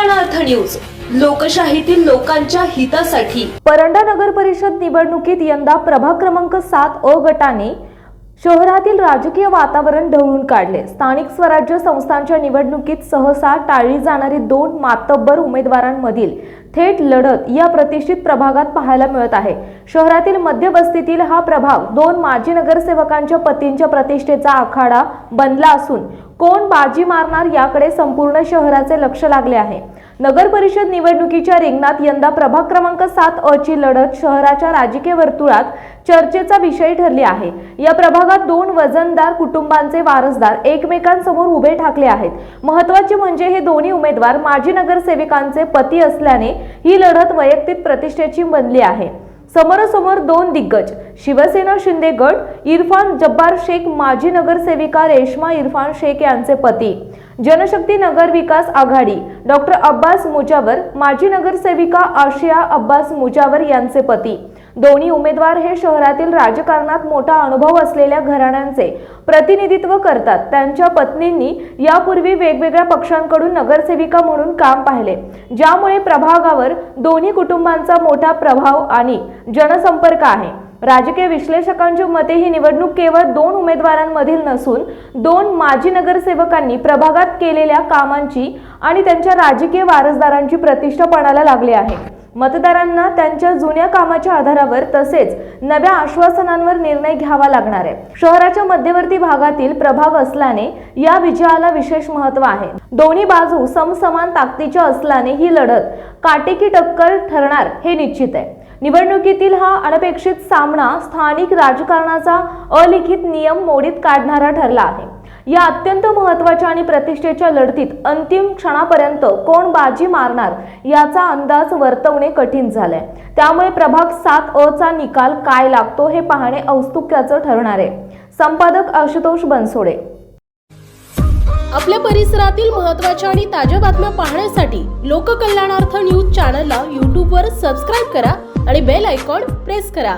News लोकशाहीतील लोकांच्या हितासाठी. परंडा नगर परिषद निवडणुकीत यंदा प्रभाग क्रमांक सात अ गटाने शहरातील राजकीय वातावरण ढवळून काढले. स्थानिक स्वराज्य संस्थांच्या निवडणुकीत सहसा टाळली जाणारी दोन मातब्बर उमेदवारांमधील थेट लढत या प्रतिष्ठित प्रभागात पाहायला मिळत आहे. शहरातील मध्यवस्तीतील हा प्रभाग दोन माजी नगरसेवकांच्या पतींच्या प्रतिष्ठेचा आखाडा बनला असून कोण बाजी मारणार याकडे संपूर्ण शहराचे लक्ष लागले आहे. नगर परिषद निवडणुकीच्या रिंगणात यंदा प्रभाग क्रमांक सात अ ची लढत शहराच्या राजकीय वर्तुळात चर्चेचा विषय ठरली आहे. या प्रभागात दोन वजनदार कुटुंबांचे वारसदार एकमेकांसमोर उभे ठाकले आहेत. महत्त्वाचे म्हणजे हे दोन्ही उमेदवार माजी नगरसेविकांचे पती असल्याने ही लढत वैयक्तिक प्रतिष्ठेची बनली आहे. समोरासमोर दोन दिग्गज शिवसेना शिंदे गट इरफान जब्बार शेख माजी नगरसेविका रेश्मा इरफान शेख यांचे पती. जनशक्ती नगर विकास आघाडी डॉक्टर अब्बास मुजावर माजी नगरसेविका आशिया अब्बास मुजावर यांचे पती. दोन्ही उमेदवार हे शहरातील राजकारणात मोठा अनुभव असलेल्या घराण्यांचे प्रतिनिधित्व करतात. त्यांच्या पत्नींनी यापूर्वी वेगवेगळ्या पक्षांकडून नगरसेविका म्हणून काम पाहिले. ज्यामुळे प्रभागावर दोन्ही कुटुंबांचा मोठा प्रभाव आणि जनसंपर्क आहे. राजकीय विश्लेषकांच्या मते ही निवडणूक केवळ दोन उमेदवारांमधील नसून दोन माजी नगरसेवकांनी प्रभागात केलेल्या कामांची आणि त्यांच्या राजकीय वारसदारांची प्रतिष्ठा पणाला लागली आहे. मतदारांना त्यांच्या जुन्या कामाच्या आधारावर तसेच नव्या आश्वासनांवर निर्णय घ्यावा लागणार आहे. शहराच्या मध्यवर्ती भागातील प्रभाग असल्याने या विजयाला विशेष महत्त्व आहे. दोन्ही बाजू समसमान ताकदीच्या असल्याने ही लढत काटेकी टक्कर ठरणार हे निश्चित आहे. निवडणुकीतील हा अनपेक्षित सामना स्थानिक राजकारणाचा अलिखित नियम मोडीत काढणारा ठरला आहे. या अत्यंत महत्त्वाच्या आणि प्रतिष्ठेच्या लढतीत अंतिम क्षणापर्यंत कोण बाजी मारणार याचा अंदाज वर्तवणे कठीण झालंय. त्यामुळे प्रभाग सात अ चा निकाल काय लागतो हे पाहणे औत्सुक्याचं ठरणार आहे. संपादक आशुतोष बनसोडे. आपल्या परिसरातील महत्त्वाच्या आणि ताज्या बातम्या पाहण्यासाठी लोककल्याणार्थ न्यूज चॅनलला यूट्यूबवर सबस्क्राईब करा आणि बेल आयकॉन प्रेस करा.